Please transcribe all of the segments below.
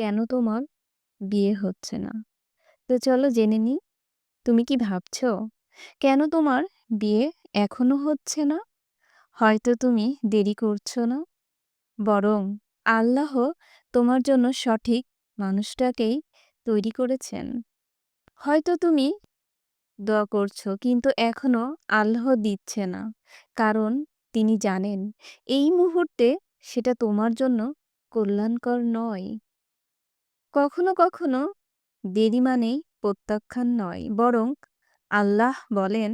কেন তোমার বিয়ে হচ্ছে না? তো চলো জেনে নিই। তুমি কি ভাবছ? কেন তোমার বিয়ে এখনও হচ্ছে না? হয়তো তুমি দেরি করছ না। বরং আল্লাহ তোমার জন্য সঠিক মানুষটাকেই তৈরি করেছেন। হয়তো তুমি দোয়া করছ, কিন্তু এখনও আল্লাহ দিচ্ছে না। কারণ তিনি জানেন, এই মুহূর্তে সেটা তোমার জন্য কল্যাণকর নয়। কখনো, কখনো দেরি মানেই প্রত্যাখ্যান নয়। বরং আল্লাহ বলেন,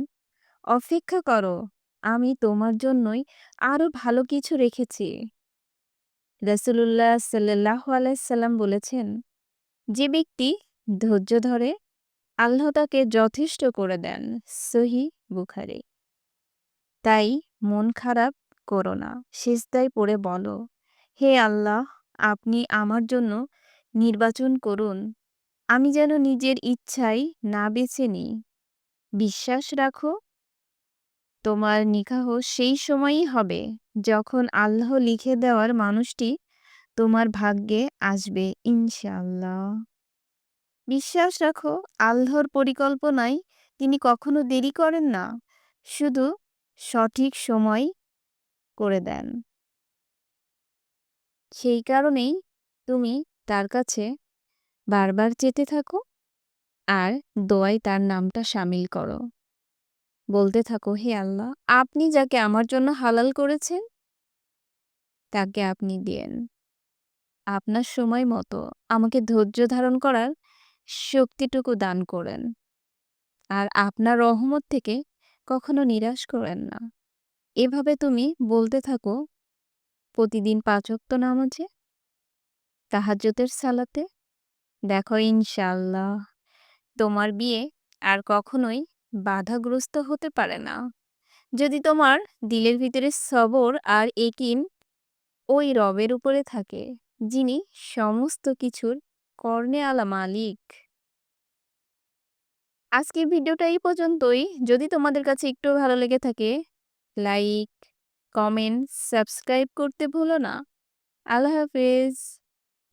"অপেক্ষা করো, আমি তোমার জন্যই আরও ভালো কিছু রেখেছি।" রাসূলুল্লাহ সাল্লাল্লাহু আলাইহি সাল্লাম বলেছেন, "যে ব্যক্তি ধৈর্য ধরে, আল্লাহ তাকে যথেষ্ট করে দেন।" সহিহ বুখারে তাই মন খারাপ করো না। সিজদায় পড়ে বলো, "হে আল্লাহ, আপনি আমার জন্য নির্বাচন করুন। আমি যেন নিজের ইচ্ছায় না বেছে নিই।" বিশ্বাস রাখো, তোমার নিকাহ সেই সময়ই হবে যখন আল্লাহ লিখে দেওয়ার মানুষটি তোমার ভাগ্যে আসবে ইনশাআল্লাহ। বিশ্বাস রাখো, আল্লাহর পরিকল্পনায় তিনি কখনো দেরি করেন না। শুধু সঠিক সময় করে দেন। সেই কারণেই তুমি তার কাছে বারবার চেতে থাকো আর দোয়ায় তার নামটা সামিল করো। বলতে থাকো, "হে আল্লাহ, আপনি যাকে আমার জন্য হালাল করেছেন, তাকে আপনি দিয়েন। আপনার সময় মতো আমাকে ধৈর্য ধারণ করার শক্তিটুকু দান করেন। আর আপনার রহমত থেকে কখনো নিরাশ করেন না।" এভাবে তুমি বলতে থাকো প্রতিদিন পাঁচ ওয়াক্ত নামাজে, তাহাজ্জুদের সালাতে। দেখো ইনশাআল্লাহ তোমার বিয়ে আর কখনোই বাধাগ্রস্ত হতে পারে না। যদি তোমার দিলের ভিতরে সবর আর একিন ওই রবের উপরে থাকে, যিনি সমস্ত কিছুর কর্ণে-আলা মালিক। আজকের ভিডিওটা এই পর্যন্তই। যদি তোমাদের কাছে একটুও ভালো লেগে থাকে, লাইক, কমেন্ট, সাবস্ক্রাইব করতে ভুলো না। আল্লাহ হাফেজ।